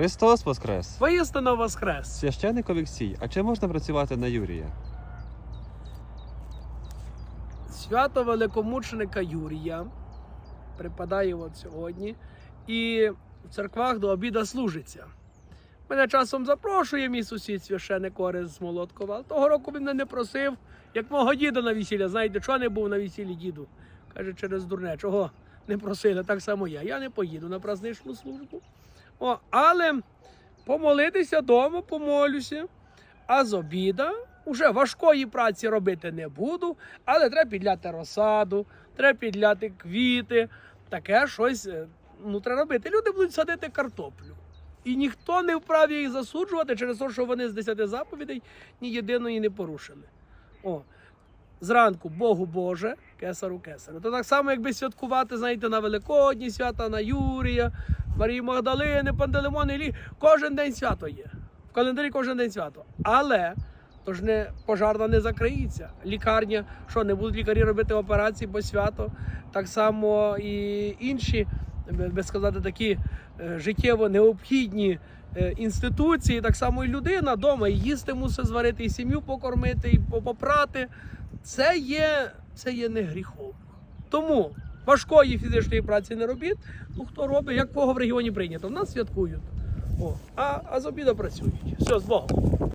Христос Воскрес! Воістину воскрес! Священник Олексій, а чи можна працювати на Юрія? Свято великомученика Юрія припадає от сьогодні, і в церквах до обіда служиться. Мене часом запрошує мій сусід священик Орес з Молоткова. але Того року він мене не просив, як мого діда на весілля. Знаєте, чого не був на весіллі діду? Каже, через дурне, чого не просили, так само я. Я не поїду на праздничну службу. О, але помолитися вдома, помолюся. А з обіда уже важкої праці робити не буду, але треба підляти розсаду, треба підляти квіти, таке щось е, ну, треба робити. Люди будуть садити картоплю. І ніхто не вправі їх засуджувати через те, що вони з 10 заповідей ні єдиної не порушили. О, зранку Богу Боже, кесару кесару. То так само, якби святкувати, знаєте, на Великодні свята, на Юрія, Марії Магдалини, Пантелеймон, Іллі. Кожен день свято є. В календарі кожен день свято. Але то ж не пожарна не закриється. Лікарня, що не будуть лікарі робити операції, бо свято. Так само і інші, би сказати, такі е, життєво необхідні е, інституції, так само і людина вдома і їсти мусить зварити, і сім'ю покормити, і попрати. Це є, це є не гріховно. Тому важкої фізичної праці не робіть. Ну хто робить, як кого в регіоні прийнято. В нас святкують. О, а, а з обіду працюють. Все, з Богом.